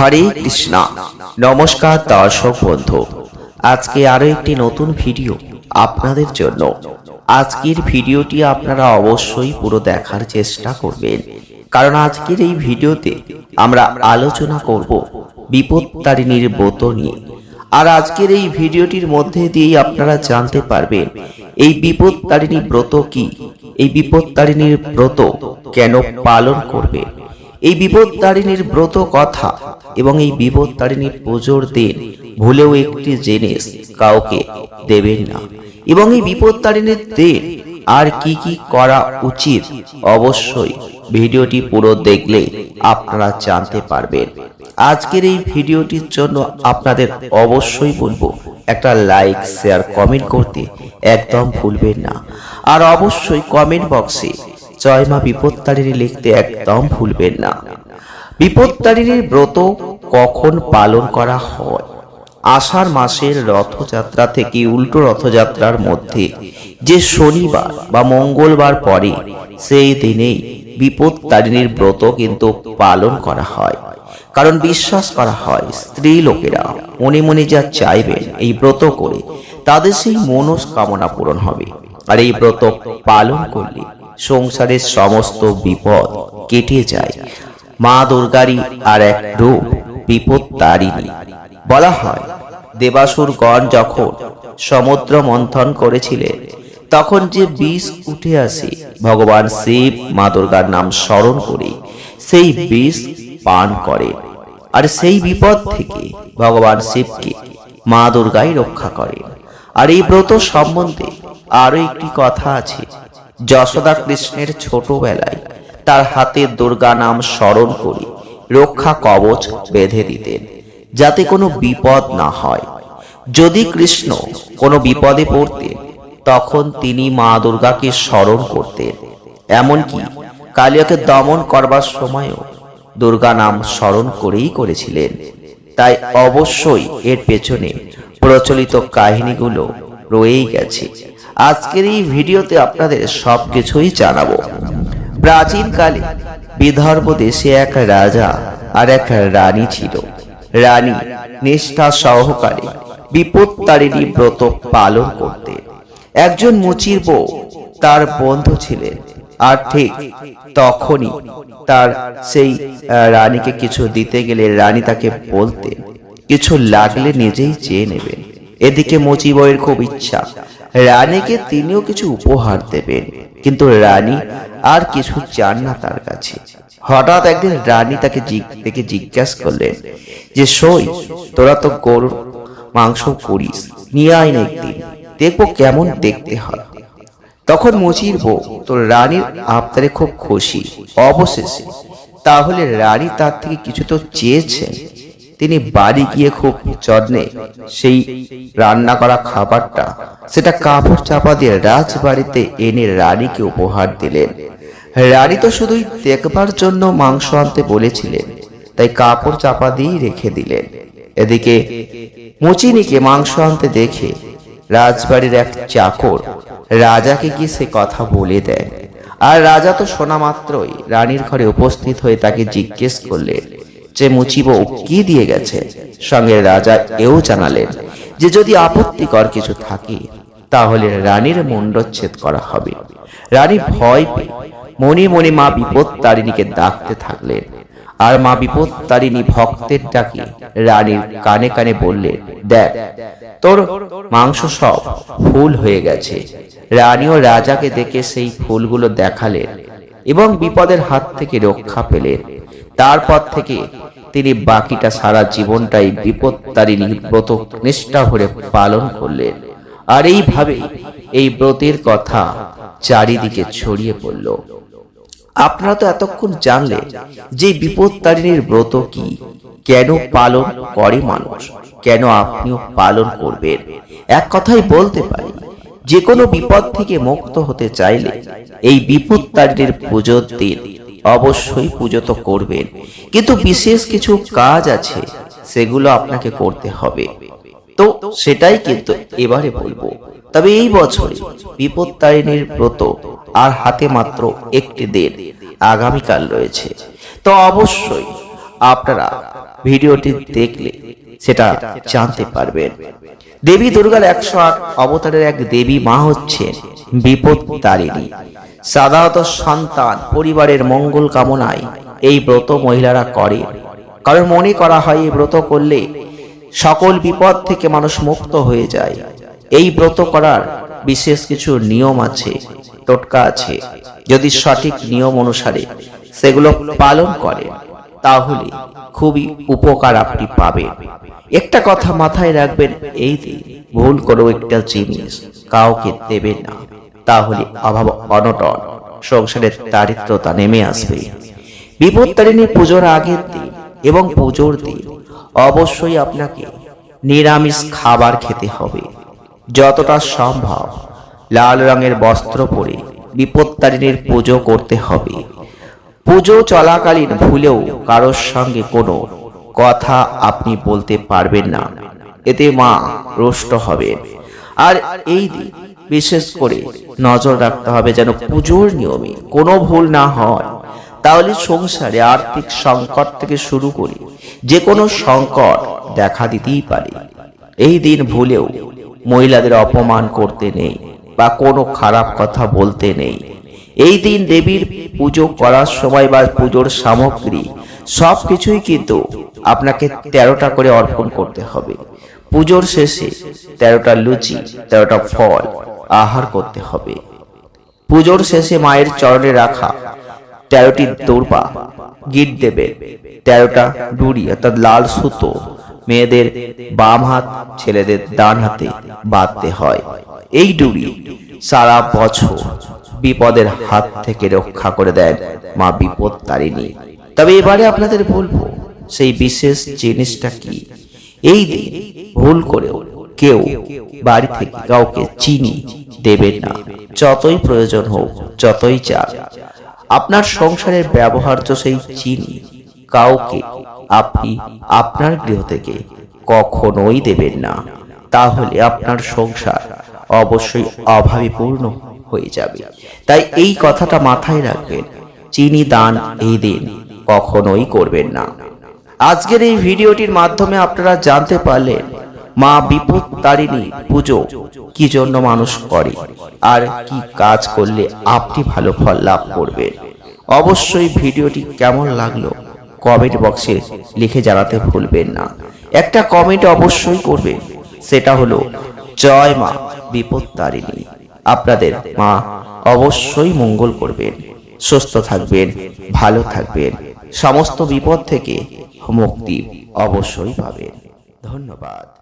হরে কৃষ্ণা। নমস্কার দর্শক বন্ধু। আজকে আরও একটি নতুন ভিডিও আপনাদের জন্য। আজকের ভিডিওটি আপনারা অবশ্যই পুরো দেখার চেষ্টা করবেন। কারণ আজকের এই ভিডিওতে আমরা আলোচনা করব বিপত্তারিণীর ব্রত নিয়ে। আর আজকের এই ভিডিওটির মধ্যে দিয়েই আপনারা জানতে পারবেন, এই বিপত্তারিণী ব্রত কি? এই বিপত্তারিণীর ব্রত কেন পালন করবে? এই বিপত্তারিণীর ব্রত কথা এবং এই বিপত্তারিণীর পুজোর দিন ভুলেও একটি জিনিস কাউকে দেবেন না। এবং এই বিপত্তারিণীর দিন আর কি কি করা উচিত অবশ্যই ভিডিওটি পুরো দেখলে আপনারা জানতে পারবেন। আজকের এই ভিডিওটির জন্য আপনাদের অবশ্যই বলব, একটা লাইক, শেয়ার, কমেন্ট করতে একদম ভুলবেন না। আর অবশ্যই কমেন্ট বক্সে জয় মা বিপত্তারিণী লিখতে একদম ভুলবেন না। বিপত্তারিণীর ব্রত কখন পালন করা হয়? আষাঢ় মাসের রথযাত্রা থেকে উল্টো রথযাত্রার মধ্যে যে শনিবার বা মঙ্গলবার পরে সেই দিনেই বিপত্তারিণীর ব্রত কিন্তু পালন করা হয়। কারণ বিশ্বাস করা হয়, স্ত্রী লোকেরা মনে মনে যা চাইবেন, এই ব্রত করে তাদের সেই মনস্কামনা পূরণ হবে। আর এই ব্রত পালন করলে সংসারের সমস্ত বিপদ কেটে যায়। মা দুর্গারই আর এক রূপ, বিপদ তারিণী। বলা হয়, দেবাসুরগণ যখন সমুদ্র মন্থন করেছিলেন, তখন যে বিষ উঠে আসে, ভগবান শিব মা দুর্গার নাম স্মরণ করে সেই বিষ পান করে আর সেই বিপদ থেকে ভগবান শিবকে মা দুর্গাই রক্ষা করে আর এই ব্রত সম্বন্ধে আরও একটি কথা আছে। যশোদা কৃষ্ণের ছোটবেলায় তার হাতে দুর্গা নাম স্মরণ করে, রক্ষা কবচ বেঁধে দিতেন, যাতে কোনো বিপদ না হয়। যদি কৃষ্ণ কোনো বিপদে পড়তেন তখন তিনি মা দুর্গাকে স্মরণ করতেন। এমনকি কালিয়াকে দমন করবার সময়ও দুর্গা নাম স্মরণ করেই করেছিলেন। তাই অবশ্যই এর পেছনে প্রচলিত কাহিনীগুলো রয়েই গেছে। আজকের এই ভিডিওতে আপনাদের সবকিছুই জানাব। প্রাচীনকালে বিদর্ভ দেশে এক রাজা আর এক রানী ছিল। রানী নিষ্ঠা সহকারে বিপত্তারিণী ব্রত পালন করতে একজন মুচির বউ তার বন্ধু ছিলেন আর ঠিক তখনই তার সেই রানীকে কিছু দিতে গেলে রানী তাকে বলতেন, কিছু লাগলে নিজেই চেয়ে নেবেন এদিকে মুচি বউয়ের খুব ইচ্ছা রানীকে তিনিও কিছু উপহার দেবেন, কিন্তু রানী আর কিছু চান না তার কাছে। হঠাৎ একদিন রানী তাকে দেখে জিজ্ঞাসা করলেন যে, সই, তোরা তো গরুর মাংস করিস, নিয়ে আয় না একদিন, দেখব কেমন দেখতে হয়। তখন মুচির বউ তো রানীর আবদারে খুব খুশি, অবশেষে। তাহলে রানী তার থেকে কিছু তো চেয়েছেন তিনি বাড়ি গিয়ে খুব যত্নে সেই রান্না করা খাবারটা, সেটা কাপড় চাপা দিয়ে রাজবাড়িতে এনে রানীকে উপহার দিলেন। রানী তো শুধুই দেখবার জন্য মাংস আনতে বলেছিলেন, তাই কাপড় চাপা দিয়েই রেখে দিলেন। এদিকে মুচিনিকে মাংস আনতে দেখে রাজবাড়ির এক চাকর রাজাকে গিয়ে সে কথা বলে দেয়। আর রাজা তো শোনা মাত্রই রানীর ঘরে উপস্থিত হয়ে তাকে জিজ্ঞেস করলেন যে মুচিব কি দিয়ে গেছে, সঙ্গে রাজা এও জানালেন যে যদি আপত্তিকর কিছু থাকে, তাহলে রানীর মুন্ডচ্ছেদ করা হবে। রানী ভয় পেয়ে মনে মনে মা বিপদ তারিণীকে ডাকতে থাকলেন আর মা বিপদ তারিণী ভক্তের ডাকে রানীর কানে কানে বললেন, দেখ, তোর মাংস সব ফুল হয়ে গেছে। রানীও রাজাকে দেখে সেই ফুলগুলো দেখালেন এবং বিপদের হাত থেকে রক্ষা পেলেন। তারপর থেকে তিনি বাকিটা সারা জীবনটাই বিপত্তারিণী ব্রত নিষ্ঠা ভরে পালন করলেন। আর এইভাবে এই ব্রতের কথা চারিদিকে ছড়িয়ে পড়ল। আপনারা তো এতক্ষণ জানলেন যে বিপত্তারিণীর ব্রত কি? কেন পালন করে মানুষ? কেন আপনিও পালন করবেন? এক কথাই বলতে পারি, যে কোনো বিপদ থেকে মুক্ত হতে চাইলে এই বিপত্তারিণীর পুজোর দিন অবশ্যই পুজো তো করবেন। কিন্তু বিশেষ কিছু কাজ আছে, সেগুলো আপনাকে করতে হবে। তো সেটাই কিন্তু এবারে বলব। তবে এই বছরে বিপত্তারিণীর ব্রত আর হাতে মাত্র একটি দিন আগামীকাল রয়েছে। তো অবশ্যই আপনারা ভিডিওটি দেখলে সেটা জানতে পারবেন। দেবী দুর্গার একশো আট অবতারের এক দেবী মা হচ্ছেন বিপদ তারিণী সাধারণত সন্তান, পরিবারের মঙ্গল কামনায় এই ব্রত মহিলারা করে। কারণ মনে করা হয়, এই ব্রত করলে সকল বিপদ থেকে মানুষ মুক্ত হয়ে যায়। এই ব্রত করার বিশেষ কিছু নিয়ম আছে, টোটকা আছে। যদি সঠিক নিয়ম অনুসারে সেগুলো পালন করে, তাহলে খুবই উপকার আপনি পাবেন। একটা কথা মাথায় রাখবেন, এই দিন ভুল করো একটা জিনিস কাউকে দেবেন না। তাহলে অভাব অনটন। সংসারের দারিদ্রতা নেমে আসবে। বিপত্তারিণী পুজোর আগের দিন এবং পুজোর দিন অবশ্যই আপনাকে নিরামিষ খাবার খেতে হবে। যতটা সম্ভব লাল রঙের বস্ত্র পরে বিপত্তারিণীর পুজো করতে হবে। পুজো চলাকালীন ভুলেও কারোর সঙ্গে কোনো কথা আপনি বলতে পারবেন না। এতে মা রুষ্ট হবেন। আর এই দিন বিশেষ করে নজর রাখতে হবে যেন পুজোর নিয়মে কোনো ভুল না হয়। তাহলে সংসারে আর্থিক সংকট থেকে শুরু করে যে কোনো সংকট দেখা দিতেই পারে। এই দিন ভুলেও মহিলাদের অপমান করতে নেই বা কোনো খারাপ কথা বলতে নেই। এই দিন দেবীর পুজো করার সময় বা পুজোর সামগ্রী সব কিছুই কিন্তু আপনাকে তেরোটা করে অর্পণ করতে হবে। পুজোর শেষে তেরোটা লুচি, তেরোটা ফল আহার করতে হবে। পুজোর শেষে মায়ের চরণে রাখা তেরোটি দৌড়বা গিট দেবে। তেরোটা ডুরি, অর্থাৎ লাল সুতো, মেয়েদের বাম হাত, ছেলেদের ডান হাতে বাঁধতে হয়। এই ডুরি সারা বছর বিপদের হাত থেকে রক্ষা করে দেন মা বিপদ তারিণী তবে এবারে আপনাদের বলব, সেই বিশেষ জিনিসটা কি? এই দিন ভুল করেও কেউ বাড়ি থেকে কাউকে চিনি দেবেন না। যতই প্রয়োজন হোক, যতই চান। আপনার সংসারের ব্যবহার্য সেই চিনি কাউকে আপনি আপনার গৃহ থেকে কখনোই দেবেন না। তাহলে আপনার সংসার অবশ্যই অভাবে পূর্ণ হয়ে যাবে। তাই এই কথাটা মাথায় রাখবেন। চিনি দান এই দিন কখনোই করবেন না। আজকের এই ভিডিওটির মাধ্যমে আপনারা জানতে পারলেন মা বিপদ তারিণী পুজো। কি জন্য মানুষ করে? আর কি কাজ করলে আপনি ভালো ফল লাভ করবেন? অবশ্যই ভিডিওটি কেমন লাগল কমেন্ট বক্সে লিখে জানাতে ভুলবেন না। একটা কমেন্ট অবশ্যই করবেন। সেটা হলো, জয় মা বিপদ তারিণী আপনাদের মা অবশ্যই মঙ্গল করবেন, সুস্থ থাকবেন, ভালো থাকবেন। সমস্ত বিপদ থেকে মুক্তি অবশ্যই পাবেন। ধন্যবাদ।